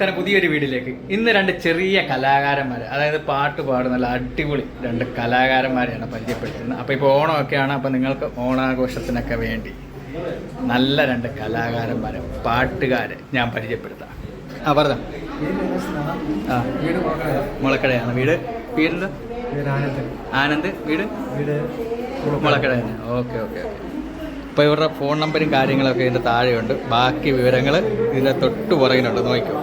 തന്നെ പുതിയൊരു വീഡിയോയിലേക്ക് ഇന്ന് രണ്ട് ചെറിയ കലാകാരന്മാർ അതായത് പാട്ട് പാടുന്ന നല്ല അടിപൊളി രണ്ട് കലാകാരന്മാരെയാണ് പരിചയപ്പെടുത്തുന്നത് അപ്പോൾ ഇപ്പോൾ ഓണമൊക്കെയാണ് അപ്പോൾ നിങ്ങൾക്ക് ഓണാഘോഷത്തിനൊക്കെ വേണ്ടി നല്ല രണ്ട് കലാകാരന്മാരെ പാട്ടുകാരെ ഞാൻ പരിചയപ്പെടുത്താം. ആ പറഞ്ഞ. ആ വീട് മുളക്കടയാണ് വീട്. വീടിന്റെ ആനന്ദ്. വീട്? മുളക്കടയാണ്. Okay okay okay. അപ്പോൾ ഇവരുടെ ഫോൺ നമ്പരും കാര്യങ്ങളൊക്കെ ഇതിന്റെ താഴെയുണ്ട്. ബാക്കി വിവരങ്ങൾ ഇതിന്റെ തൊട്ട് പുറകിലുണ്ട്. നോക്കിക്കോ.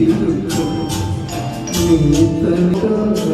filho, me perdoa.